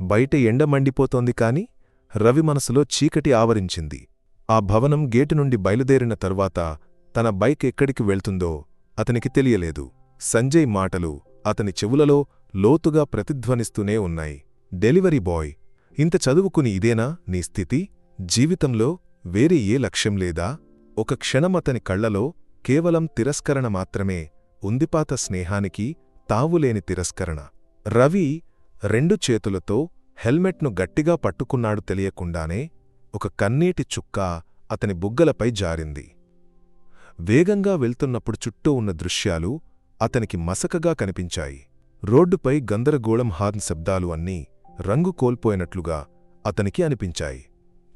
బయట ఎండ మండిపోతోంది కాని రవి మనసులో చీకటి ఆవరించింది. ఆ భవనం గేటు నుండి బయలుదేరిన తరువాత తన బైక్ ఎక్కడికి వెళ్తుందో అతనికి తెలియలేదు. సంజయ్ మాటలు అతని చెవులలో లోతుగా ప్రతిధ్వనిస్తూనే ఉన్నాయి. డెలివరీ బాయ్ ఇంత చదువుకుని ఇదేనా నీ స్థితి? జీవితంలో వేరే ఏ లక్ష్యం లేదా? ఒక క్షణం అతని కళ్ళలో కేవలం తిరస్కరణ మాత్రమే ఉందిపాత స్నేహానికి తావులేని తిరస్కరణ. రవి రెండు చేతులతో హెల్మెట్ను గట్టిగా పట్టుకున్నాడు తెలియకుండానే ఒక కన్నీటి చుక్క అతని బుగ్గలపై జారింది. వేగంగా వెళ్తున్నప్పుడు చుట్టూ ఉన్న దృశ్యాలు అతనికి మసకగా కనిపించాయి. రోడ్డుపై గందరగోళం హార్న్ శబ్దాలు అన్నీ రంగు కోల్పోయినట్లుగా అతనికి అనిపించాయి.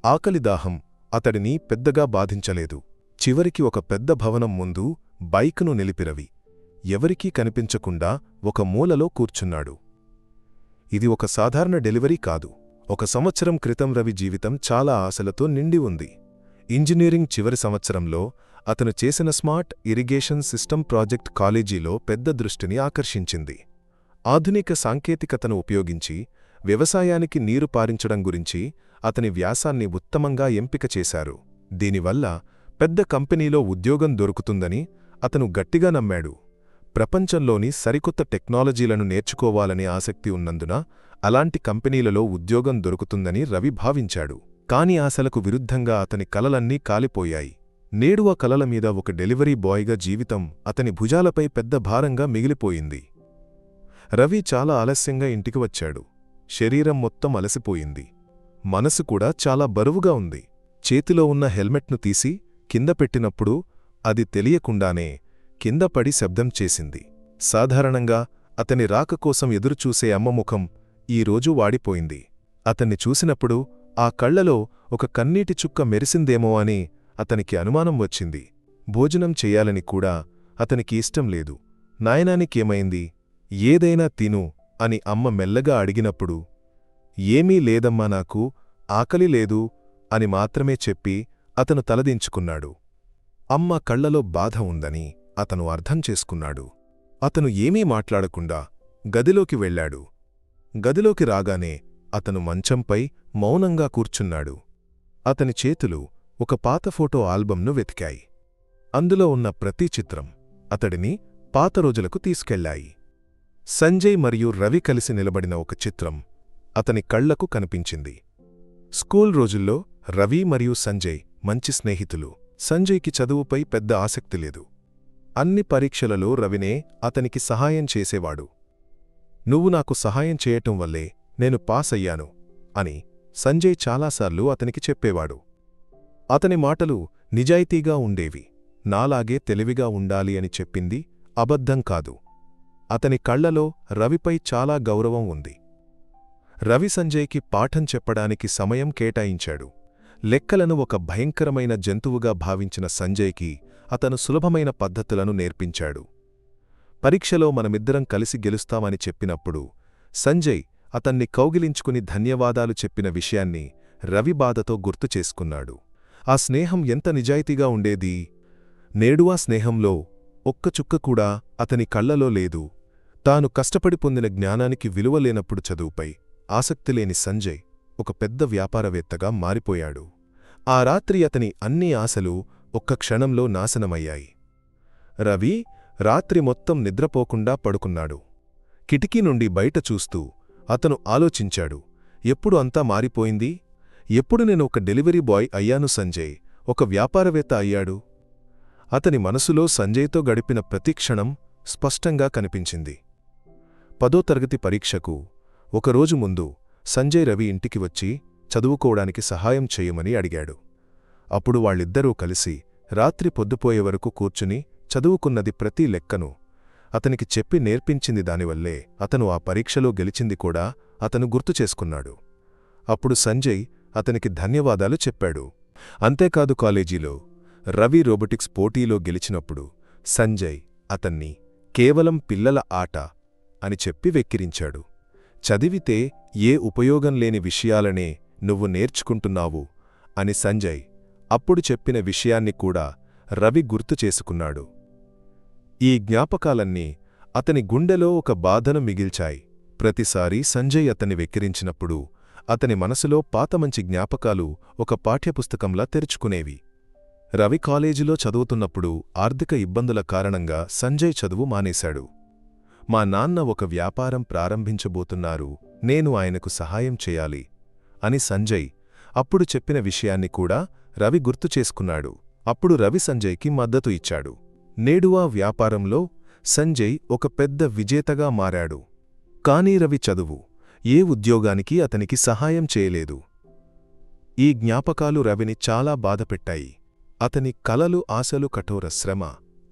ఆకలిదాహం అతడిని పెద్దగా బాధించలేదు. చివరికి ఒక పెద్ద భవనం ముందు బైకును నిలిపిరవి. ఎవరికీ కనిపించకుండా ఒక మూలలో కూర్చున్నాడు. ఇది ఒక సాధారణ డెలివరీ కాదు. ఒక సంవత్సరం క్రితం రవి జీవితం చాలా ఆశలతో నిండి ఉంది. ఇంజనీరింగ్ చివరి సంవత్సరంలో అతను చేసిన స్మార్ట్ ఇరిగేషన్ సిస్టమ్ ప్రాజెక్ట్ కాలేజీలో పెద్ద దృష్టిని ఆకర్షించింది. ఆధునిక సాంకేతికతను ఉపయోగించి వ్యవసాయానికి నీరు పారించడం గురించి అతని వ్యాసాన్ని ఉత్తమంగా ఎంపిక చేశారు. దీనివల్ల పెద్ద కంపెనీలో ఉద్యోగం దొరుకుతుందని అతను గట్టిగా నమ్మాడు. ప్రపంచంలోని సరికొత్త టెక్నాలజీలను నేర్చుకోవాలనే ఆసక్తి ఉన్నందున అలాంటి కంపెనీలలో ఉద్యోగం దొరుకుతుందని రవి భావించాడు. కాని ఆశలకు విరుద్ధంగా అతని కలలన్నీ కాలిపోయాయి. నేడు ఆ కలల మీద ఒక డెలివరీ బాయ్గా జీవితం అతని భుజాలపై పెద్ద భారంగా మిగిలిపోయింది. రవి చాలా ఆలస్యంగా ఇంటికి వచ్చాడు. శరీరం మొత్తం అలసిపోయింది. మనసు కూడా చాలా బరువుగా ఉంది. చేతిలో ఉన్న హెల్మెట్ను తీసి కింద పెట్టినప్పుడు అది తెలియకుండానే కింద పడి శబ్దం చేసింది. సాధారణంగా అతని రాక కోసం ఎదురుచూసే అమ్మముఖం ఈరోజు వాడిపోయింది. అతన్ని చూసినప్పుడు ఆ కళ్ళలో ఒక కన్నీటి చుక్క మెరిసిందేమో అని అతనికి అనుమానం వచ్చింది. భోజనం చెయ్యాలని కూడా అతనికి ఇష్టం లేదు. నాయనానికేమైంది? ఏదైనా తిను అని అమ్మ మెల్లగా అడిగినప్పుడు ఏమీ లేదమ్మా నాకు ఆకలి లేదు అని మాత్రమే చెప్పి అతను తలదించుకున్నాడు. అమ్మ కళ్ళలో బాధ ఉందని అతను అర్థం చేసుకున్నాడు. అతను ఏమీ మాట్లాడకుండా గదిలోకి వెళ్ళాడు. గదిలోకి రాగానే అతను మంచంపై మౌనంగా కూర్చున్నాడు. అతని చేతులు ఒక పాత ఫోటో ఆల్బంను వెతికాయి. అందులో ఉన్న ప్రతి చిత్రం అతడిని పాత రోజులకు తీసుకెళ్ళాయి సంజయ్ మరియు రవి కలిసి నిలబడిన ఒక చిత్రం అతని కళ్ళకు కనిపించింది. స్కూల్ రోజుల్లో రవి మరియు సంజయ్ మంచి స్నేహితులు. సంజయ్కి చదువుపై పెద్ద ఆసక్తి లేదు. అన్ని పరీక్షలలో రవినే అతనికి సహాయం చేసేవాడు. నువ్వు నాకు సహాయం చేయటం వల్లే నేను పాస్ అయ్యాను అని సంజయ్ చాలాసార్లు అతనికి చెప్పేవాడు. అతని మాటలు నిజాయితీగా ఉండేవి. నాలాగే తెలివిగా ఉండాలి అని చెప్పింది అబద్ధం కాదు. అతని కళ్ళలో రవిపై చాలా గౌరవం ఉంది. రవి సంజయ్కి పాఠం చెప్పడానికి సమయం కేటాయించాడు. లెక్కలను ఒక భయంకరమైన జంతువుగా భావించిన సంజయ్కి అతను సులభమైన పద్ధతులను నేర్పించాడు. పరీక్షలో మనమిద్దరం కలిసి గెలుస్తామని చెప్పినప్పుడు సంజయ్ అతన్ని కౌగిలించుకుని ధన్యవాదాలు చెప్పిన విషయాన్ని రవి బాధతో గుర్తు చేసుకున్నాడు. ఆ స్నేహం ఎంత నిజాయితీగా ఉండేది? నేడు ఆ స్నేహంలో ఒక్క చుక్క కూడా అతని కళ్ళలో లేదు. తాను కష్టపడి పొందిన జ్ఞానానికి విలువలేనప్పుడు చదువుపై ఆసక్తిలేని సంజయ్ ఒక పెద్ద వ్యాపారవేత్తగా మారిపోయాడు. ఆ రాత్రి అతని అన్ని ఆశలు ఒక్క క్షణంలో నాశనమయ్యాయి. రవి రాత్రి మొత్తం నిద్రపోకుండా పడుకున్నాడు. కిటికీ నుండి బయట చూస్తూ అతను ఆలోచించాడు ఎప్పుడు అంతా మారిపోయింది? ఎప్పుడు నేను ఒక డెలివరీ బాయ్ అయ్యాను సంజయ్? ఒక వ్యాపారవేత్త అయ్యాడు? అతని మనసులో సంజయ్తో గడిపిన ప్రతి క్షణం స్పష్టంగా కనిపించింది. పదో తరగతి పరీక్షకు ఒకరోజు ముందు సంజయ్ రవి ఇంటికి వచ్చి చదువుకోవడానికి సహాయం చెయ్యమని అడిగాడు. అప్పుడు వాళ్ళిద్దరూ కలిసి రాత్రి పొద్దుపోయే వరకు కూర్చుని చదువుకున్నది ప్రతి లెక్కను. అతనికి చెప్పి నేర్పించింది దానివల్లే అతను ఆ పరీక్షలో గెలిచింది కూడా అతను గుర్తు చేసుకున్నాడు. అప్పుడు సంజయ్ అతనికి ధన్యవాదాలు చెప్పాడు. అంతేకాదు కాలేజీలో రవి రోబోటిక్స్ పోటీలో గెలిచినప్పుడు సంజయ్ అతన్ని కేవలం పిల్లల ఆట అని చెప్పి వెక్కిరించాడు. చదివితే ఏ ఉపయోగం లేని విషయాలనే నువ్వు నేర్చుకుంటున్నావు అని సంజయ్ అప్పుడు చెప్పిన విషయాన్ని కూడా రవి గుర్తు చేసుకున్నాడు. ఈ జ్ఞాపకాలన్నీ అతని గుండెలో ఒక బాధను మిగిల్చాయి. ప్రతిసారి సంజయ్ అతన్ని వెక్కిరించినప్పుడు అతని మనసులో పాత మంచి జ్ఞాపకాలు ఒక పాఠ్యపుస్తకంలా తెరుచుకునేవి. రవి కాలేజీలో చదువుతున్నప్పుడు ఆర్థిక ఇబ్బందుల కారణంగా సంజయ్ చదువు మానేశాడు. మా నాన్న ఒక వ్యాపారం ప్రారంభించబోతున్నారు నేను ఆయనకు సహాయం చేయాలి అని సంజయ్ అప్పుడు చెప్పిన విషయాన్ని కూడా రవి గుర్తు చేసుకున్నాడు. అప్పుడు రవి సంజయ్కి మద్దతు ఇచ్చాడు. నేడు ఆ వ్యాపారంలో సంజయ్ ఒక పెద్ద విజేతగా మారాడు. కానీ రవి చదువు ఏ ఉద్యోగానికి అతనికి సహాయం చేయలేదు. ఈ జ్ఞాపకాలు రవిని చాలా బాధపెట్టాయి. అతని కలలు ఆశలు కఠోర శ్రమ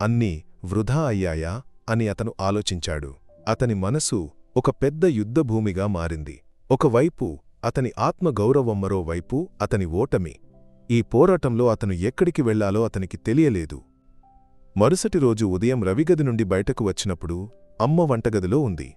అన్నీ వృధా అయ్యాయా అని అతను ఆలోచించాడు. అతని మనసు ఒక పెద్ద యుద్ధభూమిగా మారింది. ఒకవైపు అతని ఆత్మగౌరవం మరోవైపు అతని ఓటమి. ఈ పోరాటంలో అతను ఎక్కడికి వెళ్ళాలో అతనికి తెలియలేదు. మరుసటి రోజు ఉదయం రవిగది నుండి బయటకు వచ్చినప్పుడు అమ్మ వంటగదిలో ఉంది.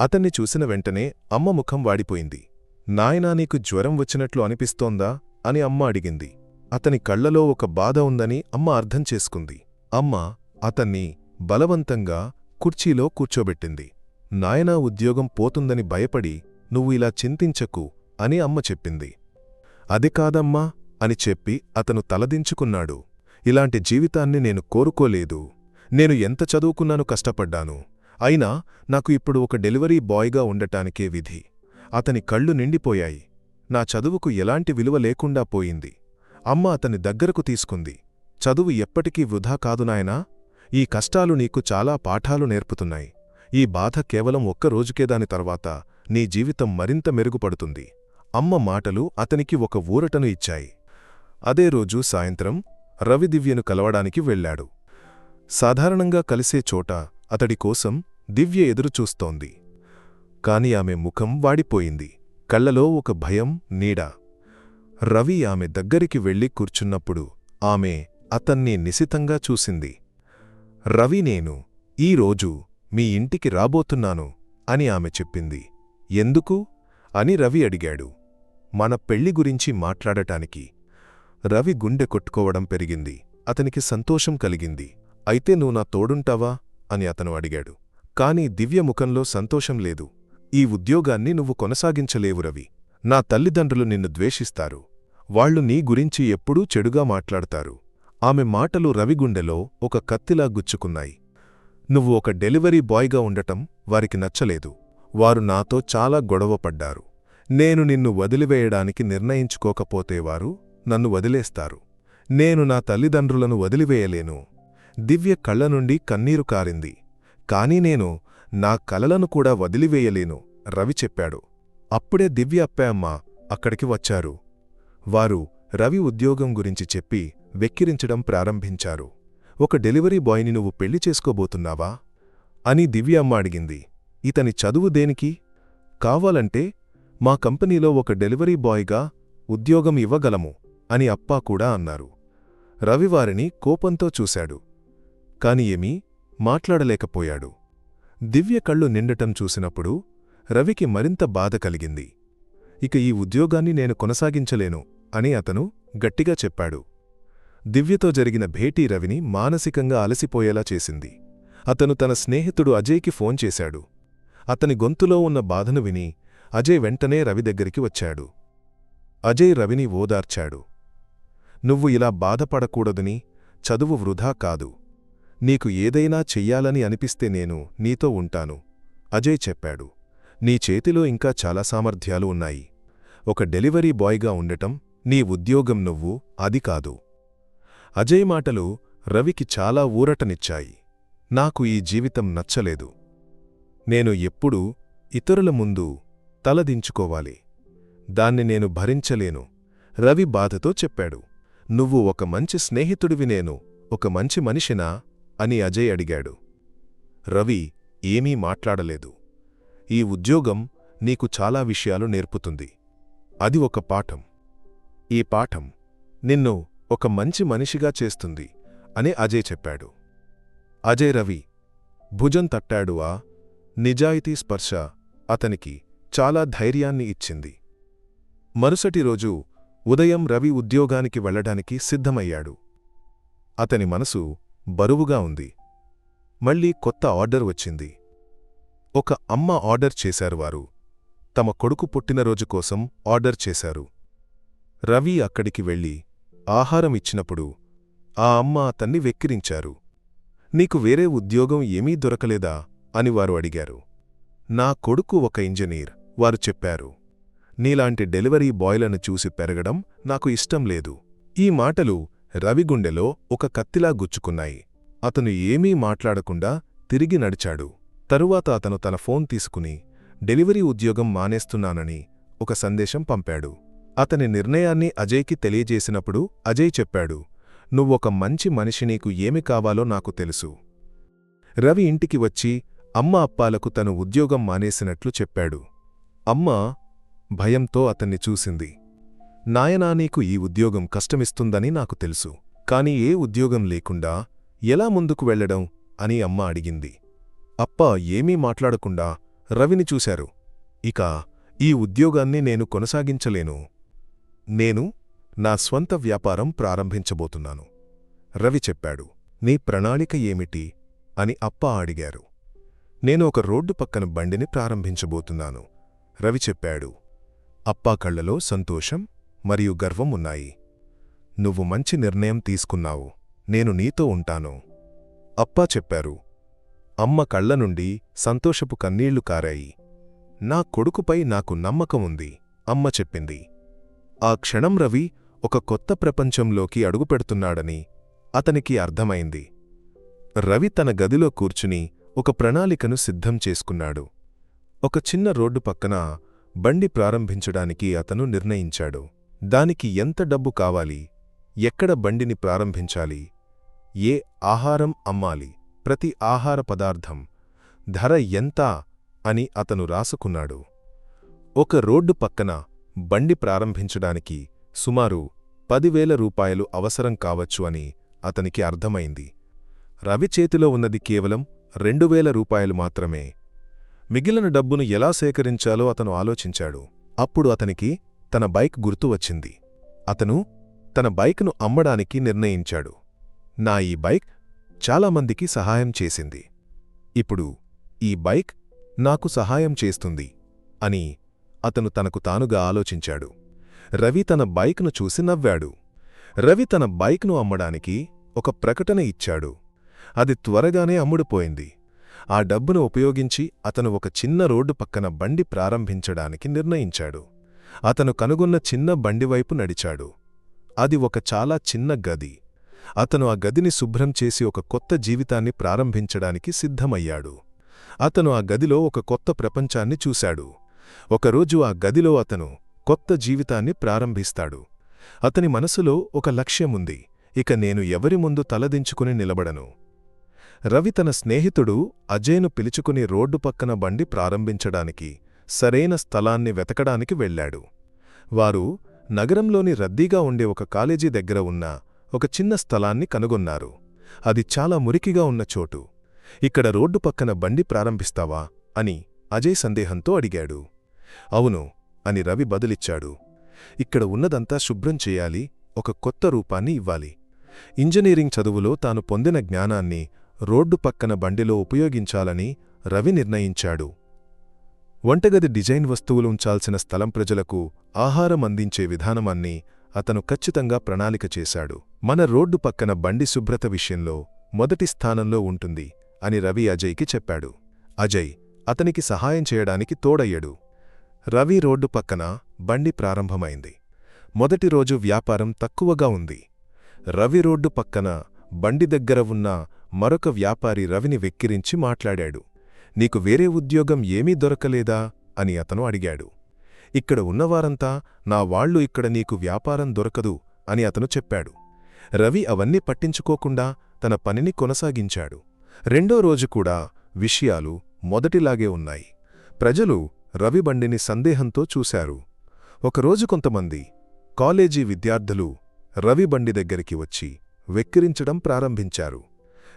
అతన్ని చూసిన వెంటనే అమ్మ ముఖం వాడిపోయింది. నాయనా నీకు జ్వరం వచ్చినట్లు అనిపిస్తోందా? అని అమ్మ అడిగింది. అతని కళ్ళలో ఒక బాధ ఉందని అమ్మ అర్థం చేసుకుంది. అమ్మ అతన్ని బలవంతంగా కుర్చీలో కూర్చోబెట్టింది. నాయనా ఉద్యోగం పోతుందని భయపడి నువ్వు ఇలా చింతించకు అని అమ్మ చెప్పింది. అది కాదమ్మా అని చెప్పి అతను తలదించుకున్నాడు. ఇలాంటి జీవితాన్ని నేను కోరుకోలేదు. నేను ఎంత చదువుకున్నాను కష్టపడ్డాను. అయినా నాకు ఇప్పుడు ఒక డెలివరీ బాయ్గా ఉండటానికే విధి. అతని కళ్ళు నిండిపోయాయి. నా చదువుకు ఎలాంటి విలువ లేకుండా పోయింది. అమ్మ అతని దగ్గరకు తీసుకుంది. చదువు ఎప్పటికీ వృధా కాదు నాయనా. ఈ కష్టాలు నీకు చాలా పాఠాలు నేర్పుతున్నాయి. ఈ బాధ కేవలం ఒక్క రోజుకే దాని తర్వాత నీ జీవితం మరింత మెరుగుపడుతుంది. అమ్మ మాటలు అతనికి ఒక ఊరటను ఇచ్చాయి. అదే రోజు సాయంత్రం రవి దివ్యను కలవడానికి వెళ్ళాడు. సాధారణంగా కలిసే చోట అతడి కోసం దివ్య ఎదురుచూస్తోంది. కాని ఆమె ముఖం వాడిపోయింది. కళ్ళలో ఒక భయం నీడ. రవి ఆమె దగ్గరికి వెళ్ళి కూర్చున్నప్పుడు ఆమె అతన్ని నిశితంగా చూసింది. రవి నేను ఈరోజు మీ ఇంటికి రాబోతున్నాను అని ఆమె చెప్పింది. ఎందుకు? అని రవి అడిగాడు. మన పెళ్ళి గురించి మాట్లాడటానికి రవి గుండె కొట్టుకోవడం పెరిగింది. అతనికి సంతోషం కలిగింది. అయితే నువ్వు నా తోడుంటావా? అని అతను అడిగాడు. కాని దివ్య ముఖంలో సంతోషం లేదు. ఈ ఉద్యోగాన్ని నువ్వు కొనసాగించలేవు రవి. నా తల్లిదండ్రులు నిన్ను ద్వేషిస్తారు. వాళ్ళు నీ గురించి ఎప్పుడూ చెడుగా మాట్లాడతారు. ఆమె మాటలు రవిగుండెలో ఒక కత్తిలా గుచ్చుకున్నాయి. నువ్వు ఒక డెలివరీ బాయ్గా ఉండటం వారికి నచ్చలేదు. వారు నాతో చాలా గొడవపడ్డారు. నేను నిన్ను వదిలివేయడానికి నిర్ణయించుకోకపోతే వారు నన్ను వదిలేస్తారు. నేను నా తల్లిదండ్రులను వదిలివేయలేను. దివ్య కళ్ళ నుండి కన్నీరు కారింది. కాని నేను నా కలలను కూడా వదిలివేయలేను రవి చెప్పాడు. అప్పుడే దివ్య అప్పయమ్మ అక్కడికి వచ్చారు. వారు రవి ఉద్యోగం గురించి చెప్పి వెక్కిరించడం ప్రారంభించారు. ఒక డెలివరీ బాయ్ని నువ్వు పెళ్ళి చేసుకోబోతున్నావా? అని దివ్య అమ్మ అడిగింది. ఇతని చదువు దేనికి? కావాలంటే మా కంపెనీలో ఒక డెలివరీ బాయ్గా ఉద్యోగం ఇవ్వగలము. అని అప్పా కూడా అన్నారు. రవివారిని కోపంతో చూశాడు. కాని ఏమీ? మాట్లాడలేకపోయాడు. దివ్య కళ్ళు నిండటం చూసినప్పుడు రవికి మరింత బాధ కలిగింది. ఇక ఈ ఉద్యోగాన్ని నేను కొనసాగించలేను అని అతను గట్టిగా చెప్పాడు. దివ్యతో జరిగిన భేటీ రవిని మానసికంగా అలసిపోయేలా చేసింది. అతను తన స్నేహితుడు అజయ్కి ఫోన్ చేశాడు. అతని గొంతులో ఉన్న బాధను విని అజయ్ వెంటనే రవి దగ్గరికి వచ్చాడు. అజయ్ రవిని ఓదార్చాడు. నువ్వు ఇలా బాధపడకూడదని చదువు వృధా కాదు. నీకు ఏదైనా చెయ్యాలని అనిపిస్తే నేను నీతో ఉంటాను. అజయ్ చెప్పాడు. నీ చేతిలో ఇంకా చాలా సామర్థ్యాలు ఉన్నాయి. ఒక డెలివరీ బాయ్గా ఉండటం నీ ఉద్యోగం నువ్వు అది కాదు. అజయ్ మాటలు రవికి చాలా ఊరటనిచ్చాయి. నాకు ఈ జీవితం నచ్చలేదు. నేను ఎప్పుడూ ఇతరుల ముందు తలదించుకోవాలి. దాన్ని నేను భరించలేను రవి బాధతో చెప్పాడు. నువ్వు ఒక మంచి స్నేహితుడివి నేను ఒక మంచి మనిషినా? అని అజయ్ అడిగాడు. రవి ఏమీ మాట్లాడలేదు. ఈ ఉద్యోగం నీకు చాలా విషయాలు నేర్పుతుంది. అది ఒక పాఠం. ఈ పాఠం నిన్ను ఒక మంచి మనిషిగా చేస్తుంది అని అజయ్ చెప్పాడు. అజయ్ రవి భుజం తట్టాడు. ఆ నిజాయితీ స్పర్శ అతనికి చాలా ధైర్యాన్ని ఇచ్చింది. మరుసటి రోజు ఉదయం రవి ఉద్యోగానికి వెళ్ళడానికి సిద్ధమయ్యాడు. అతని మనసు బరువుగా ఉంది. మళ్ళీ కొత్త ఆర్డర్ వచ్చింది. ఒక అమ్మ ఆర్డర్ చేశారు వారు. తమ కొడుకు పుట్టినరోజు కోసం ఆర్డర్ చేశారు. రవి అక్కడికి వెళ్ళి ఆహారం ఇచ్చినప్పుడు ఆ అమ్మ అతన్ని వెక్కిరించారు. నీకు వేరే ఉద్యోగం ఏమీ దొరకలేదా? అని వారు అడిగారు. నా కొడుకు ఒక ఇంజనీర్ వారు చెప్పారు. నీలాంటి డెలివరీ బాయ్లను చూసి పెరగడం నాకు ఇష్టం లేదు. ఈ మాటలు రవిగుండెలో ఒక కత్తిలా గుచ్చుకున్నాయి. అతను ఏమీ మాట్లాడకుండా తిరిగి నడిచాడు. తరువాత అతను తన ఫోన్ తీసుకుని డెలివరీ ఉద్యోగం మానేస్తున్నానని ఒక సందేశం పంపాడు. అతని నిర్ణయాన్ని అజయ్కి తెలియజేసినప్పుడు అజయ్ చెప్పాడు నువ్వొక మంచి మనిషి నీకు ఏమి కావాలో నాకు తెలుసు రవి ఇంటికి వచ్చి అమ్మ అప్పాలకు తను ఉద్యోగం మానేసినట్లు చెప్పాడు. అమ్మ భయంతో అతన్ని చూసింది. నాయనా నీకు ఈ ఉద్యోగం కష్టమిస్తుందని నాకు తెలుసు. కాని ఏ ఉద్యోగం లేకుండా ఎలా ముందుకు వెళ్ళడం అని అమ్మ అడిగింది. అప్ప ఏమీ మాట్లాడకుండా రవిని చూశారు. ఇక ఈ ఉద్యోగాన్ని నేను కొనసాగించలేను. నేను నా స్వంత వ్యాపారం ప్రారంభించబోతున్నాను. రవి చెప్పాడు. నీ ప్రణాళిక ఏమిటి? అని అప్ప అడిగారు. నేను ఒక రోడ్డు పక్కన బండిని ప్రారంభించబోతున్నాను. రవి చెప్పాడు. అప్పా కళ్ళలో సంతోషం మరియు గర్వం ఉన్నాయి. నువ్వు మంచి నిర్ణయం తీసుకున్నావు. నేను నీతో ఉంటాను. అప్పా చెప్పారు. అమ్మ కళ్ళ నుండి సంతోషపు కన్నీళ్ళు కారాయి. నా కొడుకుపై నాకు నమ్మకం ఉంది అమ్మ చెప్పింది. ఆ క్షణం రవి ఒక కొత్త ప్రపంచంలోకి అడుగుపెడుతున్నాడని అతనికి అర్థమైంది. రవి తన గదిలో కూర్చుని ఒక ప్రణాళికను సిద్ధం చేసుకున్నాడు. ఒక చిన్న రోడ్డు పక్కన బండి ప్రారంభించడానికి అతను నిర్ణయించాడు. దానికి ఎంత డబ్బు కావాలి? ఎక్కడ బండిని ప్రారంభించాలి? ఏ ఆహారం అమ్మాలి? ప్రతి ఆహార పదార్థం. ధర ఎంత? అని అతను రాసుకున్నాడు. ఒక రోడ్డు పక్కన బండి ప్రారంభించడానికి సుమారు పదివేల రూపాయలు అవసరం కావచ్చు అని అతనికి అర్థమైంది. రవి చేతిలో ఉన్నది కేవలం రెండు వేల రూపాయలు మాత్రమే. మిగిలిన డబ్బును ఎలా సేకరించాలో అతను ఆలోచించాడు. అప్పుడు అతనికి తన బైక్ గుర్తు వచ్చింది. అతను తన బైక్ను అమ్మడానికి నిర్ణయించాడు. నా ఈ బైక్ చాలామందికి సహాయం చేసింది. ఇప్పుడు ఈ బైక్ నాకు సహాయం చేస్తుంది అని అతను తనకు తానుగా ఆలోచించాడు. రవి తన బైక్ను చూసి నవ్వాడు. రవి తన బైక్ను అమ్మడానికి ఒక ప్రకటన ఇచ్చాడు. అది త్వరగానే అమ్ముడుపోయింది. ఆ డబ్బును ఉపయోగించి అతను ఒక చిన్న రోడ్డు పక్కన బండి ప్రారంభించడానికి నిర్ణయించాడు. అతను కనుగొన్న చిన్న బండివైపు నడిచాడు. అది ఒక చాలా చిన్న గది. అతను ఆ గదిని శుభ్రం చేసి ఒక కొత్త జీవితాన్ని ప్రారంభించడానికి సిద్ధమయ్యాడు. అతను ఆ గదిలో ఒక కొత్త ప్రపంచాన్ని చూశాడు. ఒకరోజు ఆ గదిలో అతను కొత్త జీవితాన్ని ప్రారంభిస్తాడు. అతని మనసులో ఒక లక్ష్యముంది. ఇక నేను ఎవరి ముందు తలదించుకుని నిలబడను. రవి తన స్నేహితుడు అజయ్ను పిలుచుకుని రోడ్డు పక్కన బండి ప్రారంభించడానికి సరైన స్థలాన్ని వెతకడానికి వెళ్ళాడు వారు నగరంలోని రద్దీగా ఉండే ఒక కాలేజీ దగ్గర ఉన్న ఒక చిన్న స్థలాన్ని కనుగొన్నారు. అది చాలా మురికిగా ఉన్న చోటు. ఇక్కడ రోడ్డు పక్కన బండి ప్రారంభిస్తావా? అని అజయ్ సందేహంతో అడిగాడు. అవును అని రవి బదులిచ్చాడు. ఇక్కడ ఉన్నదంతా శుభ్రం చేయాలి ఒక కొత్త రూపాన్ని ఇవ్వాలి. ఇంజనీరింగ్ చదువులో తాను పొందిన జ్ఞానాన్ని రోడ్డు పక్కన బండిలో ఉపయోగించాలని రవి నిర్ణయించాడు. వంటగది డిజైన్ వస్తువులు ఉంచాల్సిన స్థలం ప్రజలకు ఆహారం అందించే విధానమన్నీ అతను ఖచ్చితంగా ప్రణాళిక చేశాడు. మన రోడ్డు పక్కన బండి శుభ్రత విషయంలో మొదటి స్థానంలో ఉంటుంది అని రవి అజయ్కి చెప్పాడు. అజయ్ అతనికి సహాయం చేయడానికి తోడయ్యడు. రవి రోడ్డు పక్కన బండి ప్రారంభమైంది. మొదటి రోజు వ్యాపారం తక్కువగా ఉంది. రవి రోడ్డు పక్కన బండి దగ్గర ఉన్న మరొక వ్యాపారి రవిని వెక్కిరించి మాట్లాడాడు. నీకు వేరే ఉద్యోగం ఏమీ దొరకలేదా? అని అతను అడిగాడు. ఇక్కడ ఉన్నవారంతా నా వాళ్ళు ఇక్కడ నీకు వ్యాపారం దొరకదు అని అతను చెప్పాడు. రవి అవన్నీ పట్టించుకోకుండా తన పనిని కొనసాగించాడు. రెండో రోజు కూడా విషయాలు మొదటిలాగే ఉన్నాయి. ప్రజలు రవి బండిని సందేహంతో చూశారు. ఒకరోజు కొంతమంది కాలేజీ విద్యార్థులు రవి బండి దగ్గరికి వచ్చి వెక్కిరించడం ప్రారంభించారు.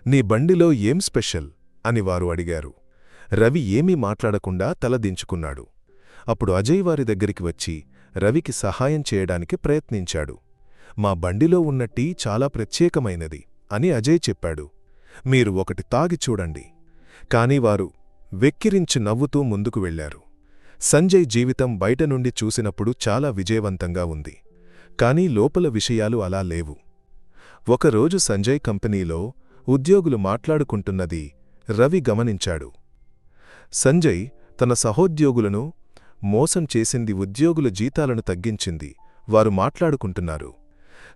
నీ బండిలో ఏం స్పెషల్? అని వారు అడిగారు. రవి ఏమీ మాట్లాడకుండా తలదించుకున్నాడు అప్పుడు అజయ్ వారి దగ్గరికి వచ్చి రవికి సహాయం చేయడానికి ప్రయత్నించాడు. మా బండిలో ఉన్న టీ చాలా ప్రత్యేకమైనది అని అజయ్ చెప్పాడు. మీరు ఒకటి తాగి చూడండి. కాని వారు వెక్కిరించి నవ్వుతూ ముందుకు వెళ్ళారు సంజయ్ జీవితం బయట నుండి చూసినప్పుడు చాలా విజయవంతంగా ఉంది. కానీ లోపల విషయాలు అలా లేవు. ఒకరోజు సంజయ్ కంపెనీలో ఉద్యోగులు మాట్లాడుకుంటున్నది రవి గమనించాడు. సంజయ్ తన సహోద్యోగులను మోసం చేసింది ఉద్యోగుల జీతాలను తగ్గించింది. వారు మాట్లాడుకుంటున్నారు.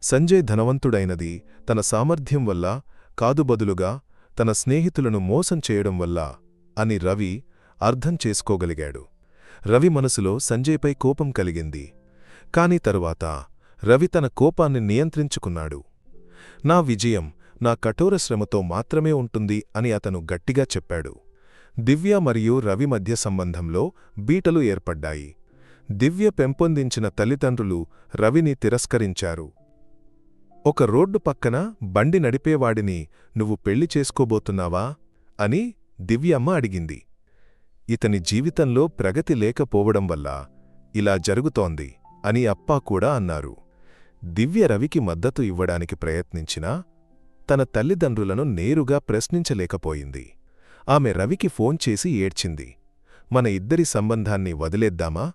సంజయ్ ధనవంతుడైనది తన సామర్థ్యం వల్ల కాదు బదులుగా తన స్నేహితులను మోసం చేయడం వల్ల అని రవి అర్థం చేసుకోగలిగాడు. రవి మనసులో సంజయ్పై కోపం కలిగింది. కాని తరువాత రవి తన కోపాన్ని నియంత్రించుకున్నాడు. నా విజయం నా కఠోర శ్రమతో మాత్రమే ఉంటుంది అని అతను గట్టిగా చెప్పాడు. దివ్య మరియు రవి మధ్య సంబంధంలో బీటలు ఏర్పడ్డాయి. దివ్య పెంపొందించిన తల్లిదండ్రులు రవిని తిరస్కరించారు. ఒక రోడ్డు పక్కన బండి నడిపేవాడిని నువ్వు పెళ్ళి చేసుకోబోతున్నావా? అని దివ్యమ్మ అడిగింది. ఇతని జీవితంలో ప్రగతి లేకపోవడం వల్ల ఇలా జరుగుతోంది అని అప్పా కూడా అన్నారు. దివ్య రవికి మద్దతు ఇవ్వడానికి ప్రయత్నించినా తన తల్లిదండ్రులను నేరుగా ప్రశ్నించలేకపోయింది. ఆమె రవికి ఫోన్ చేసి ఏడ్చింది. మన ఇద్దరి సంబంధాన్ని వదిలేద్దామా?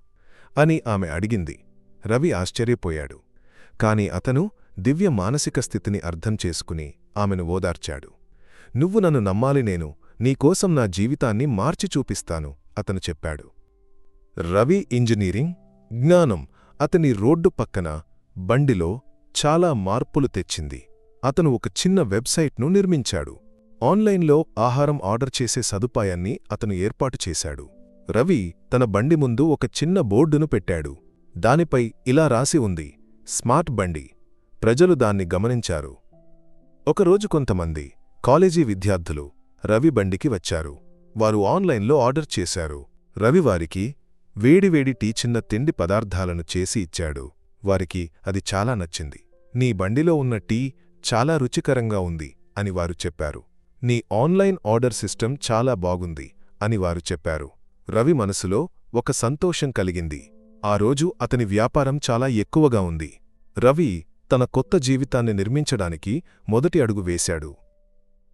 అని ఆమె అడిగింది. రవి ఆశ్చర్యపోయాడు. కాని అతను దివ్య మానసిక స్థితిని అర్థం చేసుకుని ఆమెను ఓదార్చాడు. నువ్వు నన్ను నమ్మాలి నేను నీకోసం నా జీవితాన్ని మార్చి చూపిస్తాను అతను చెప్పాడు. రవి ఇంజనీరింగ్ జ్ఞానం అతని రోడ్డు పక్కన బండిలో చాలా మార్పులు తెచ్చింది. అతను ఒక చిన్న వెబ్సైట్ను నిర్మించాడు. ఆన్లైన్లో ఆహారం ఆర్డర్ చేసే సదుపాయాన్ని అతను ఏర్పాటు చేశాడు. రవి తన బండి ముందు ఒక చిన్న బోర్డును పెట్టాడు. దానిపై ఇలా రాసి ఉంది స్మార్ట్ బండి. ప్రజలు దాన్ని గమనించారు. ఒకరోజు కొంతమంది కాలేజీ విద్యార్థులు రవి బండికి వచ్చారు. వారు ఆన్లైన్లో ఆర్డర్ చేశారు. రవి వారికి వేడివేడి టీ చిన్న తిండి పదార్థాలను చేసి ఇచ్చాడు. వారికి అది చాలా నచ్చింది. నీ బండిలో ఉన్న టీ చాలా రుచికరంగా ఉంది అని వారు చెప్పారు. నీ ఆన్లైన్ ఆర్డర్ సిస్టమ్ చాలా బాగుంది అని వారు చెప్పారు. రవి మనసులో ఒక సంతోషం కలిగింది. ఆ రోజు అతని వ్యాపారం చాలా ఎక్కువగా ఉంది. రవి తన కొత్త జీవితాన్ని నిర్మించడానికి మొదటి అడుగు వేశాడు.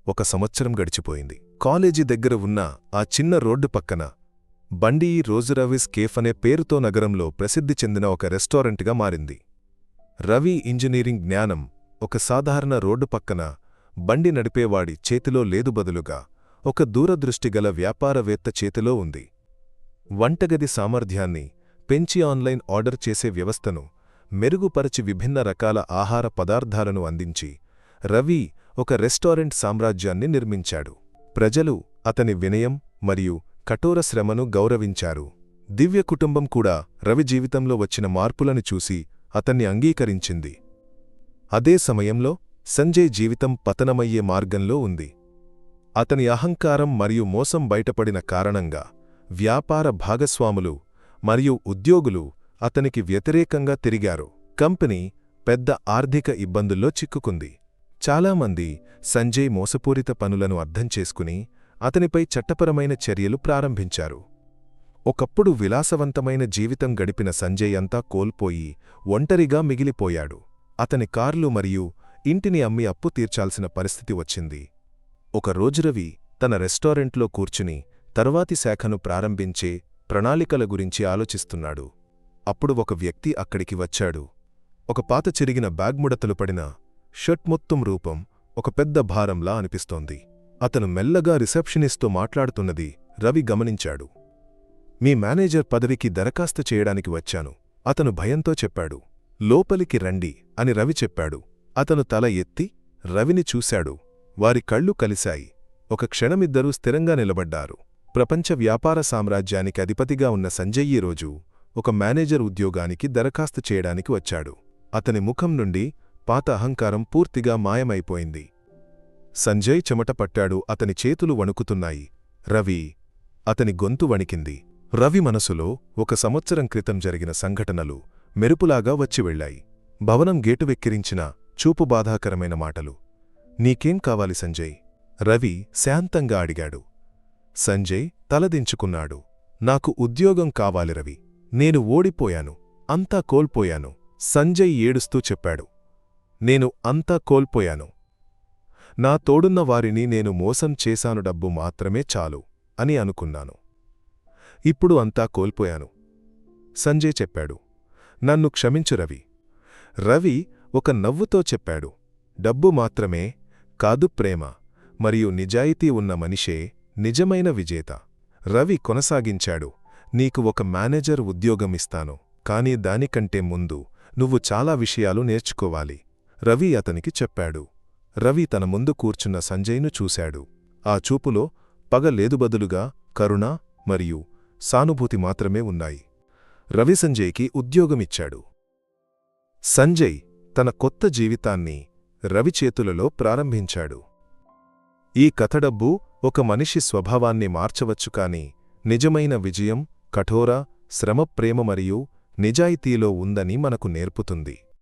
ఒక సంవత్సరం గడిచిపోయింది. కాలేజీ దగ్గర ఉన్న ఆ చిన్న రోడ్డు పక్కన బండి రోజురవిస్ కేఫ్ అనే పేరుతో నగరంలో ప్రసిద్ధి చెందిన ఒక రెస్టారెంట్గా మారింది. రవి ఇంజనీరింగ్ జ్ఞానం ఒక సాధారణ రోడ్డు పక్కన బండి నడిపేవాడి చేతిలో లేదు బదులుగా ఒక దూరదృష్టిగల వ్యాపారవేత్త చేతిలో ఉంది. వంటగది సామర్థ్యాన్ని పెంచి ఆన్లైన్ ఆర్డర్ చేసే వ్యవస్థను మెరుగుపరచి విభిన్న రకాల ఆహార పదార్థాలను అందించి రవి ఒక రెస్టారెంట్ సామ్రాజ్యాన్ని నిర్మించాడు. ప్రజలు అతని వినయం మరియు కఠోర శ్రమను గౌరవించారు. దివ్య కుటుంబం కూడా రవి జీవితంలో వచ్చిన మార్పులను చూసి అతన్ని అంగీకరించింది. అదే సమయంలో సంజయ్ జీవితం పతనమయ్యే మార్గంలో ఉంది. అతని అహంకారం మరియు మోసం బయటపడిన కారణంగా వ్యాపార భాగస్వాములు మరియు ఉద్యోగులు అతనికి వ్యతిరేకంగా తిరిగారు. కంపెనీ పెద్ద ఆర్థిక ఇబ్బందుల్లో చిక్కుకుంది. చాలామంది సంజయ్ మోసపూరిత పనులను అర్థం చేసుకుని అతనిపై చట్టపరమైన చర్యలు ప్రారంభించారు. ఒకప్పుడు విలాసవంతమైన జీవితం గడిపిన సంజయ్ అంతా కోల్పోయి ఒంటరిగా మిగిలిపోయాడు. అతని కార్లు మరియు ఇంటిని అమ్మి అప్పు తీర్చాల్సిన పరిస్థితి వచ్చింది. ఒక రోజు రవి తన రెస్టారెంట్లో కూర్చుని తరువాతి శాఖను ప్రారంభించే ప్రణాళికల గురించి ఆలోచిస్తున్నాడు. అప్పుడు ఒక వ్యక్తి అక్కడికి వచ్చాడు. ఒక పాత చిరిగిన బ్యాగ్ ముడతలు పడిన షర్ట్ మొత్తం రూపం ఒక పెద్ద భారంలా అనిపిస్తోంది. అతను మెల్లగా రిసెప్షనిస్ట్తో మాట్లాడుతున్నది రవి గమనించాడు. మీ మేనేజర్ పదవికి దరఖాస్తు చేయడానికి వచ్చాను అతను భయంతో చెప్పాడు. లోపలికి రండి. అని రవి చెప్పాడు. అతను తల ఎత్తి రవిని చూశాడు. వారి కళ్ళు కలిశాయి. ఒక క్షణమిద్దరూ స్థిరంగా నిలబడ్డారు. ప్రపంచ వ్యాపార సామ్రాజ్యానికి అధిపతిగా ఉన్న సంజయ్ ఈరోజు రోజు ఒక మేనేజర్ ఉద్యోగానికి దరఖాస్తు చేయడానికి వచ్చాడు. అతని ముఖం నుండి పాత అహంకారం పూర్తిగా మాయమైపోయింది. సంజయ్ చెమట పట్టాడు. అతని చేతులు వణుకుతున్నాయి. రవి అతని గొంతు వణికింది. రవి మనసులో ఒక సంవత్సరం క్రితం జరిగిన సంఘటనలు మెరుపులాగా వచ్చి వెళ్ళాయి భవనం గేటు వెక్కిరించిన చూపు బాధాకరమైన మాటలు. నీకేం కావాలి సంజయ్? రవి శాంతంగా అడిగాడు. సంజయ్ తలదించుకున్నాడు. నాకు ఉద్యోగం కావాలి రవి. నేను ఓడిపోయాను. అంతా కోల్పోయాను. సంజయ్ ఏడుస్తూ చెప్పాడు. నేను అంతా కోల్పోయాను. నా తోడున్న వారిని నేను మోసం చేశాను డబ్బు మాత్రమే చాలు అని అనుకున్నాను. ఇప్పుడు అంతా కోల్పోయాను. సంజయ్ చెప్పాడు. నన్ను క్షమించు రవి. రవి ఒక నవ్వుతో చెప్పాడు. డబ్బు మాత్రమే కాదు ప్రేమ మరియు నిజాయితీ ఉన్న మనిషే నిజమైన విజేత. రవి కొనసాగించాడు. నీకు ఒక మేనేజర్ ఉద్యోగమిస్తాను కాని దానికంటే ముందు నువ్వు చాలా విషయాలు నేర్చుకోవాలి రవి అతనికి చెప్పాడు. రవి తన ముందు కూర్చున్న సంజయ్ను చూశాడు. ఆ చూపులో పగ లేదు బదులుగా కరుణ మరియు సానుభూతి మాత్రమే ఉన్నాయి. రవి సంజయ్కి ఉద్యోగమిచ్చాడు. సంజయ్ తన కొత్త జీవితాన్ని రవి చేతులలో ప్రారంభించాడు. ఈ కథడబ్బు ఒక మనిషి స్వభావాన్ని మార్చవచ్చు కాని నిజమైన విజయం కఠోర శ్రమ ప్రేమ మరియు నిజాయితీలో ఉందని మనకు నేర్పుతుంది.